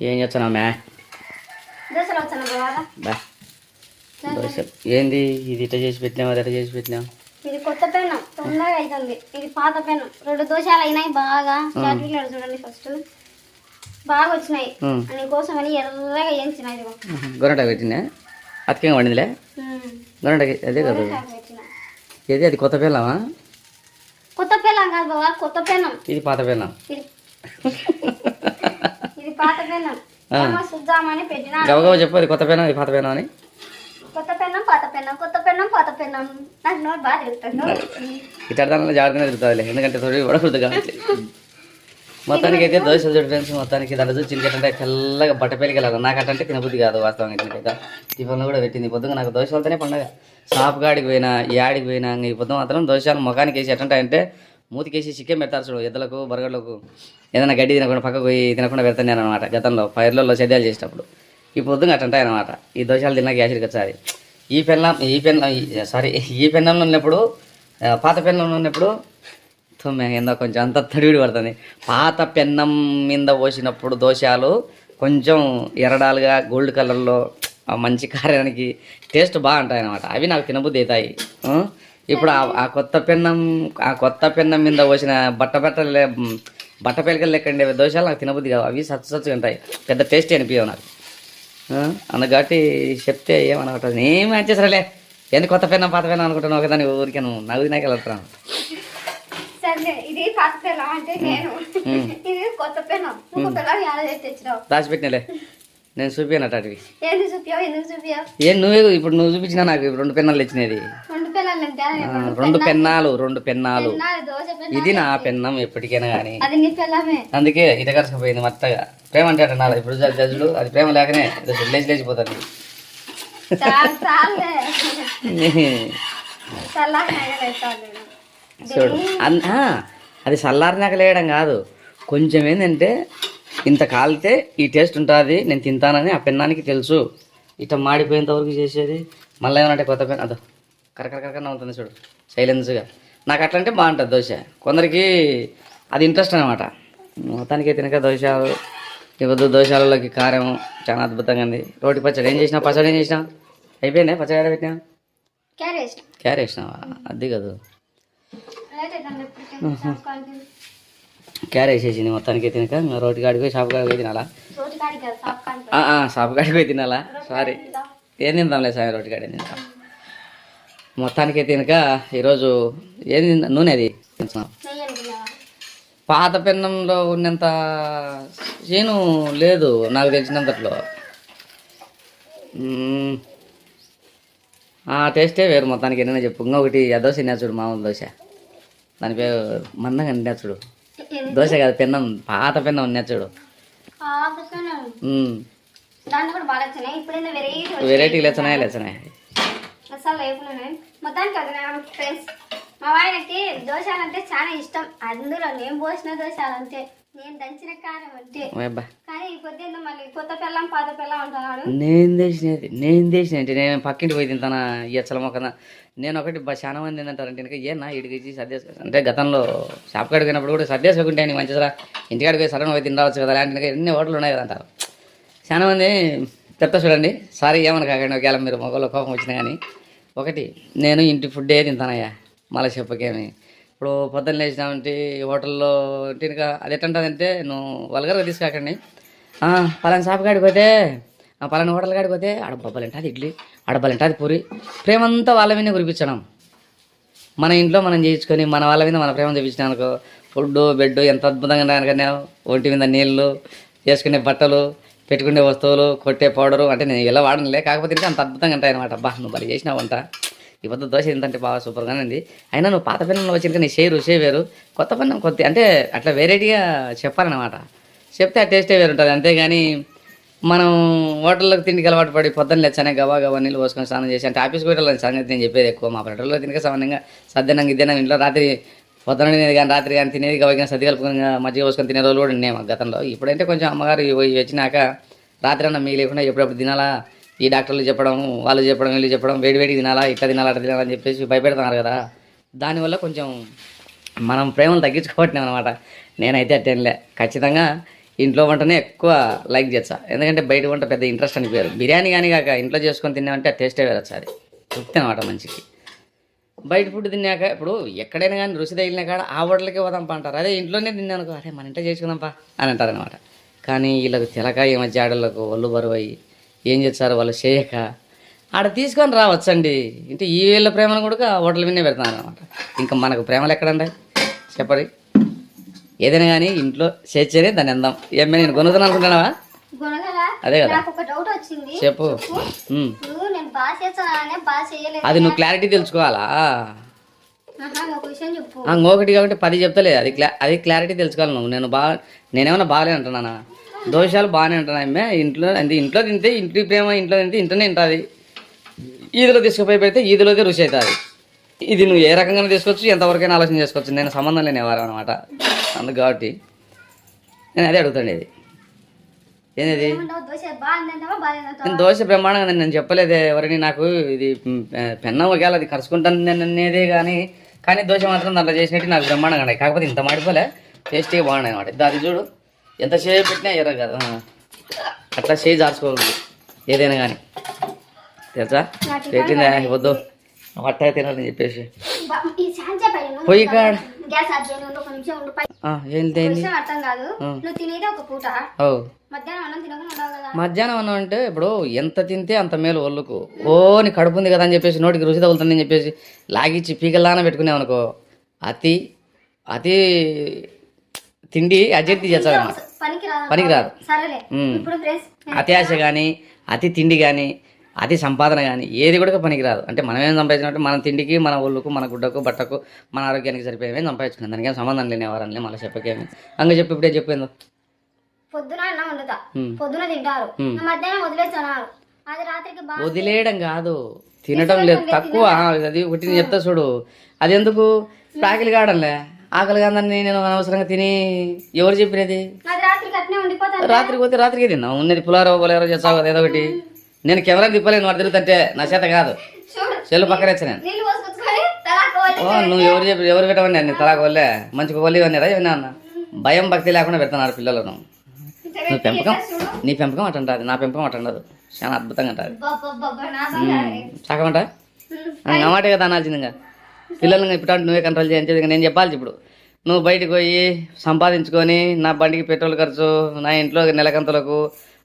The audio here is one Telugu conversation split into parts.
ఏం చేస్తున్నావు మ్యా బా. దోశ. ఏంది? ఇది ఇట్లా చేసి పెట్టినావు అది చేసి పెట్టినావు? ఇది కొత్త పెన్నం తొందరగా అవుతుంది ఇది పాత పెన్నం. రెండు దోశలు అయినాయి బాగా. చూడండి ఫస్ట్ బాగా వచ్చినాయి. ఉమ్. అని ఎర్రగా వేయించిన ఇదిగో. గొర్రెట పెట్టినా అతికేం వండిందిలే? ఉమ్. గొర్రెట అదే కదా. ఏది? అది కొత్త పిల్లమా కొత్త పెన్నం కాదు బాబా కొత్త పెన్నం. ఇది పాత పిల్లం ఇది ఇది పాత పెన్నం ఏమో చూద్దామని పెట్టిన గబగబా చెప్పు కొత్త ఇది పాత పిల్లం అని. కొత్త పెన్నం పాత పెన్నం కొత్త పెన్నం పాత పెన్నం. నాకు నోట్ బాగా తిరుగుతుంది ఇట్లా జాగ్రత్తగా తిరుగుతుందిలే. ఎందుకంటే తొడి పడకూడదు కాబట్టి మొత్తానికి అయితే దోశ చూడు ఫ్రెండ్స్ మొత్తానికి దాంట్లో చూసి చిన్నకంటే తెల్లగా బట్ట పెరిగేలాగా నాకు అట్టంటే తినబుద్ధి కాదు వాస్తవంగా చిన్నకైతే టిఫిన్లో కూడా పెట్టింది. పొద్దుగా నాకు దోశ వెళ్తేనే పండగ. షాప్ గాడికి పోయినా యాడికి పోయినా ఈ పొద్దు మాత్రం దోశలు ముఖానికి వేసి ఎట్టంటే మూతికేసి చికెన్ పెడతారు చూడు ఎద్దులకు బరగడ్లకు ఏదైనా గడ్డి తినకుండా పక్కకు పోయి తినకుండా పెడతాను అనమాట గతంలో పైర్లలో చర్యలు చేసేటప్పుడు. ఈ పొద్దున అట్టంటాయి అనమాట ఈ దోశాలు తిన్నాక యాసిడ్కి వచ్చాది. ఈ పెన్నం ఈ పెన్నం సారీ ఈ పెన్నంలో ఉన్నప్పుడు పాత పెన్నంలో ఉన్నప్పుడు తొమ్మిది ఏందో కొంచెం అంత తడివిడి పడుతుంది. పాత పెన్నం మీద పోసినప్పుడు దోశాలు కొంచెం ఎరడాలుగా గోల్డ్ కలర్లో మంచి కారానికి టేస్ట్ బాగుంటాయి అనమాట అవి నాకు తినబుద్ధి అవుతాయి. ఇప్పుడు ఆ- కొత్త పెన్నం ఆ కొత్త పెన్నం మీద పోసిన బట్ట బట్టలే బట్ట పెలకలు లెక్క ఉండే దోశలు నాకు తినబుద్ధి కావు. అవి సచ్చు సచ్చుగా ఉంటాయి. పెద్ద టేస్ట్ అనిపించవు నాకు. ఆ? అందుకట్టి చెప్తే ఏమనుకుంటుంది ఏమి వచ్చేసరలే ఏంది కొత్త పెన్నం పాత పెన్నం అనుకుంటున్నావు? కదా నువ్వు ఊరికే నువ్వు నవ్వు నాకు వెళ్తాను సరే ఇది పాత పెన్నం అంటే నేను. ఇది కొత్త పెన్నం. నువ్వు కొత్తగా యాడ చేసి తెచ్చినావు. దాచిపెట్టినలే. నేను చూపించాను చూపియావు? ఏం నువ్వే ఇప్పుడు నువ్వు చూపించినా నాకు రెండు పెన్నాలు ఇచ్చినది రెండు పెన్నాలు అంటే రెండు పెన్నాలు. రెండు పెన్నాలు. పెన్నాలు దోశ పెన్నం ఇది నా పెన్నం ఎప్పటికైనా కానీ అది నీ పెళ్ళమే అందుకే ఇటకరసకపోయింది మొత్తగా. ప్రేమ అంటే అన్నారు ఇప్పుడు జడ్జులు అది ప్రేమ లేకనే ఇది లేచి లేచిపోతుంది చూడు అది చల్లారినాక లేయడం కాదు. కొంచెం ఏంటంటే ఇంత కాలితే ఈ టేస్ట్ ఉంటుంది నేను తింటానని ఆ పెన్నానికి తెలుసు. ఇట్లా మాడిపోయేంత వరకు చేసేది. మళ్ళీ ఏమనంటే కొత్త పెన్ అదో కరకర కరకర ఉంటుంది చూడు సైలెన్స్గా నాకు అట్లా అంటే బాగుంటుంది దోశ. కొందరికి అది ఇంట్రెస్ట్ అనమాట మొత్తానికి తినక దోశలు ఇవ్వద్దు దోశలలోకి కారం చాలా అద్భుతంగా ఉంది. రోటి పచ్చడి ఏం చేసినా? పచ్చడి ఏం చేసినా? అయిపోయిందా? పచ్చడి పెట్టినా? క్యారేజ్ క్యారెట్ వేసినావా? అది కాదు. క్యారెట్ వేసేసింది మొత్తానికి తినక రోటి కాడికి పోయి షాప్ కాడికి పోయి తినాలా? షాప్ కాడికి పోయి. తినాలా? సారీ. ఏం తిందాంలే సాయం రోటి కాడి తింటాం మొత్తానికి తినక ఈరోజు ఏం తిందా? నూనె అది. పాత పెన్నంలో ఉన్నంత చేను లేదు నాకు తెలిసినంతట్లో టేస్టే వేరు మొత్తానికి ఏదైనా చెప్పు. ఇంకొకటి ఆ దోశ తిన్నా చూడు మామూలు దోశ. దాని పేరు మందంగా తిన్నా చూడు. దోశ కాదు పెన్నం పాత పెన్నం ఉన్నా చూడు. వెరైటీ లేచనాయా లేచనాయా అసలు లేపులున్నాయి మొత్తానికి అది ఫ్రెండ్స్ మా ఆయనకి దోశలు అంటే చాలా ఇష్టం. అందులో నేను పోసిన దోశలు అంతే నేను దంచిన కారం అబ్బా. కానీ ఈ పొద్దున్న మళ్ళీ కొత్త పిల్లం పాత పిల్లం అంటున్నాడు నేను తెచ్చినది నేను తెచ్చినది నేను పక్కింటి పోయి తింటానా? ఎచ్చల మొక్కన. నేను ఒకటి చాలా మంది ఏంటంటారంటే ఇంకా ఏనా ఇడికి ఇచ్చి సర్దేసు అంటే గతంలో షాప్ కాడికి పోయినప్పుడు కూడా సర్దేసుకుంటే అని మంచిగా ఇంటికాడికి పోయి సడన్ పోయి తినరావచ్చు కదా అలాంటి ఎన్ని హోటల్ ఉన్నాయి కదా అంటారు. చాలా మంది చెప్తా చూడండి. సారీ ఏమని కాకండి ఒకవేళ మీరు మొగలో కోపం వచ్చినా కానీ. ఒకటి నేను ఇంటి ఫుడ్డే తింటానయ్యా. మళ్ళీ చెప్పకేమి ఇప్పుడు పొద్దున్న లేచినామంటే హోటల్లో ఇంకా అది ఎట్టంటుందంటే నువ్వు వల్గర్గా తీసుకాకండి "ఆ, పలానా షాప్ కాడికి పోతే ఆ, పలానా హోటల్ కాడికి పోతే ఆడ అది ఇడ్లీ ఆడ అది పూరి. ప్రేమంతా వాళ్ళ మీద కురిపించడం. మన ఇంట్లో మనం చేయించుకొని మన వాళ్ళ మీద మన ప్రేమ చూపించినానుకో ఫుడ్ బెడ్ ఎంత అద్భుతంగా దానికన్నా ఒంటి మీద నీళ్ళు వేసుకునే బట్టలు పెట్టుకునే వస్తువులు కొట్టే పౌడరు అంటే నేను ఇలా వాడనులే కాకపోతే అంత అద్భుతంగా ఉంటాయి అనమాట అబ్బా నువ్వు బలి చేసినావు వంట ఈ పొద్దు దోశ ఏంటంటే బాగా సూపర్గానే ఉంది. అయినా నువ్వు పాత పెన్నంలో వచ్చిన నీ షేరు షే వేరు కొత్త పెన్నం కొద్ది అంటే అట్లా వెరైటీగా చెప్పాలన్నమాట. చెప్తే ఆ టేస్టే వేరు ఉంటుంది అంతేగాని మనం హోటల్లోకి తిండికి అలవాటు పడి పొద్దున్న లేచానే గవా గవా నీళ్ళు పోసుకొని స్నానం చేసి అంటే ఆఫీస్కి వెళ్ళాలని సంగతి నేను చెప్పేది ఎక్కువ. మా పల్లెటూరులో తినక సామాన్యంగా సద్దనంగా ఇద్దనం ఇంట్లో రాత్రి పొద్దున తినేది కానీ రాత్రి కానీ తినేది గవగా సర్ది కలుపుకొని మజ్జిగ పోసుకొని తినే రోజులు కూడా ఉన్నాయి మా గతంలో. ఇప్పుడంటే కొంచెం అమ్మగారు ఇవి వచ్చినాక రాత్రి అన్న మీ లేకుండా ఎప్పుడప్పుడు తినాలా? ఈ డాక్టర్లు చెప్పడం వాళ్ళు చెప్పడం వీళ్ళు చెప్పడం వేడివేడి తినాలా ఇట్లా తినాలా అట్లా తినాలని చెప్పేసి భయపెడుతున్నారు కదా. దానివల్ల కొంచెం మనం ప్రేమను తగ్గించుకోవట్లేం అనమాట నేనైతే అట్టేనులే ఖచ్చితంగా ఇంట్లో వంటనే ఎక్కువ లైక్ చేస్తా. ఎందుకంటే బయట వంట పెద్ద ఇంట్రెస్ట్ అనిపించారు బిర్యానీ కానీ కాక ఇంట్లో చేసుకొని తిన్నామంటే ఆ టేస్టే వేరే అది తృప్తి అనమాట మంచికి బయట ఫుడ్ తిన్నాక ఇప్పుడు ఎక్కడైనా కానీ రుచి తగిలిన కాడ ఆ హోటల్కి పోదాంపా అంటారు. అదే ఇంట్లోనే తిన్నాను అరే మన ఇంట్లో చేసుకుందాంపా అని అంటారు అనమాట కానీ వీళ్ళకు తెలక ఈ మధ్య ఆడళ్ళకు ఒళ్ళు బరువు అయ్యి ఏం చేస్తారు వాళ్ళు చేయక? ఆడ తీసుకొని రావచ్చండి. అంటే ఈ వీళ్ళ ప్రేమను కూడా హోటల్ విన్నే పెడతాను అనమాట ఇంకా మనకు ప్రేమలు ఎక్కడండి? చెప్పరి ఏదైనా కానీ ఇంట్లో చేర్చేనే దాన్ని అందాం. ఏమే నేను కొనుగుతాను అనుకుంటున్నావా? అదే కదా. చెప్పు. అది నువ్వు క్లారిటీ తెలుసుకోవాలా? ఇంకొకటి కాబట్టి పది చెప్తలే. అది క్లా అది క్లారిటీ తెలుసుకోవాలి నువ్వు. నేను బాగా నేనేమన్నా బాగాలే అంటున్నానా దోషాలు బాగానే అంటున్నా అమ్మే. ఇంట్లో అంటే ఇంట్లో తింటే ఇంటి ప్రేమ ఇంట్లో తింటే ఇంట్లోనే ఉంటుంది. ఈదులో తీసుకుపోయి పెడితే ఈదులోదే రుచి అవుతుంది ఇది నువ్వు ఏ రకంగా తీసుకోవచ్చు ఎంతవరకైనా ఆలోచన చేసుకోవచ్చు. నేను సంబంధం లేని ఎవరు అనమాట అందుకు కాబట్టి నేను అదే అడుగుతాండి ఇది. ఏంది నేను దోశ బ్రహ్మాండంగా. నేను చెప్పలేదే ఎవరిని నాకు ఇది పెన్నం ఒకవేళ అది కరుచుకుంటాను నేను అనేదే కానీ కానీ దోశ మాత్రం దాంట్లో చేసినట్టు నాకు బ్రహ్మాండంగా కాకపోతే ఇంత మాడిపోలే. టేస్టీగా బాగున్నాయి అనమాట అది చూడు. ఎంత చేయి పెట్టినా ఎర్ర కదా. అట్లా చేయి జార్చుకోవాలి ఏదైనా కానీ. తెలుసా? పెట్టిందా? వద్దు అట్ట తినాలని చెప్పేసి. పొయ్యి కాడ మధ్యాహ్నం అన్నం అంటే ఇప్పుడు ఎంత తింటే అంత మేలు ఒళ్ళుకు. ఓ నీ కడుపు ఉంది కదా అని చెప్పేసి నోటికి రుచి తగులుతుందని చెప్పేసి లాగిచ్చి పీకల్లాన పెట్టుకునేవు అనుకో. అతి అతి తిండి అజీర్తి చేస్తాడన్నమాట పనికి రాదు పనికి రాదు సరేలే. ఉమ్. ఇప్పుడు ఫ్రెండ్స్ అతి ఆశ కానీ అతి తిండి కానీ అతి సంపాదన కానీ ఏది కూడా పనికిరాదు. అంటే మనం ఏం సంపాదించినట్టు మన తిండికి మన ఒళ్ళుకు మన గుడ్డకు బట్టకు మన ఆరోగ్యానికి సరిపోయేమేం సంపాదించుకున్నాం. దానికి సంబంధం లేని ఎవరని మళ్ళీ చెప్పకేమి. అంగ చెప్పి ఇప్పుడే చెప్పిందో పొద్దున అన్నం వండుతా. ఉమ్. పొద్దున తింటారు. మధ్యాహ్నం వదిలేస్తున్నారు అది రాత్రికి బాగా వదిలేయడం కాదు. తినటం లేదు. తక్కువ. అది ఒకటి చెప్తా చూడు. అది ఎందుకు ఆకలి కావడంలే ఆకలి కాదని నేను అనవసరంగా తిని ఎవరు చెప్పినది? రాత్రికి పోతే రాత్రికి తిన్నాం ఉన్నది పులారో పులారో చేస్తావు కదా ఏదో ఒకటి. నేను కెమెరా తిప్పలేను వాడు తిరుగుతుంటే నా చేత కాదు. చెల్లు పక్కన నేను. నువ్వు ఎవరు చెప్పి ఎవరు పెట్టమని అన్ని తలాకు వల్లే మంచిగా వల్లి అన్నారా ఏమన్నా అన్న భయం భక్తి లేకుండా పెడుతున్నారు పిల్లలను నువ్వు పెంపకం నీ పెంపకం అట్టంటది నా పెంపకం అట్టండదు చాలా అద్భుతంగా ఉంటుంది నా. సగమంట ఉమ్. అమాటే కదా అనాల్సింది ఇంకా పిల్లల్ని ఇప్పుడు అంటే నువ్వే కంట్రోల్ చేయించేది నేను చెప్పాలి ఇప్పుడు. నువ్వు బయటకు పోయి సంపాదించుకొని నా బండికి పెట్రోల్ ఖర్చు నా ఇంట్లో నెలకంతులకు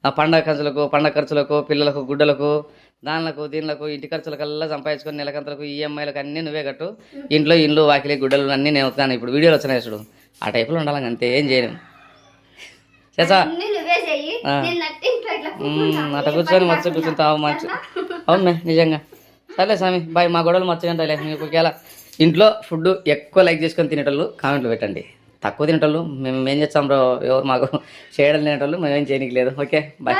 ఆ పండగ ఖర్చులకు పండగ ఖర్చులకు పిల్లలకు గుడ్డలకు దానిలకు దీనిలకు ఇంటి ఖర్చులకల్లా సంపాదించుకొని నెలకంతలకు ఈఎంఐలకు అన్నీ నువ్వే కట్టు. ఇంట్లో ఇండ్లు వాకిలి గుడ్డలు అన్నీ నేను వస్తాను ఇప్పుడు వీడియోలు వచ్చినాయి చూడు. ఆ టైపులో ఉండాలి అంతే ఏం చేయను చేసా? ఇట్లా మ్మ్, అట్లా కూర్చొని కూర్చుంటావు మంచి అవును నిజంగా. సర్లే స్వామి బాయ్. మా గొడవలు మచ్చగంటలే మీకు ఒకవేళ ఇంట్లో ఫుడ్ ఎక్కువ లైక్ చేసుకొని తినేటోళ్ళు కామెంట్లు పెట్టండి. తక్కువ తినేటోళ్ళు మేము ఏం చేస్తాం బ్రో? ఎవరు మాకు చేయడం తినేటోళ్ళు మేమేం చేయడానికి లేదు. Okay bye.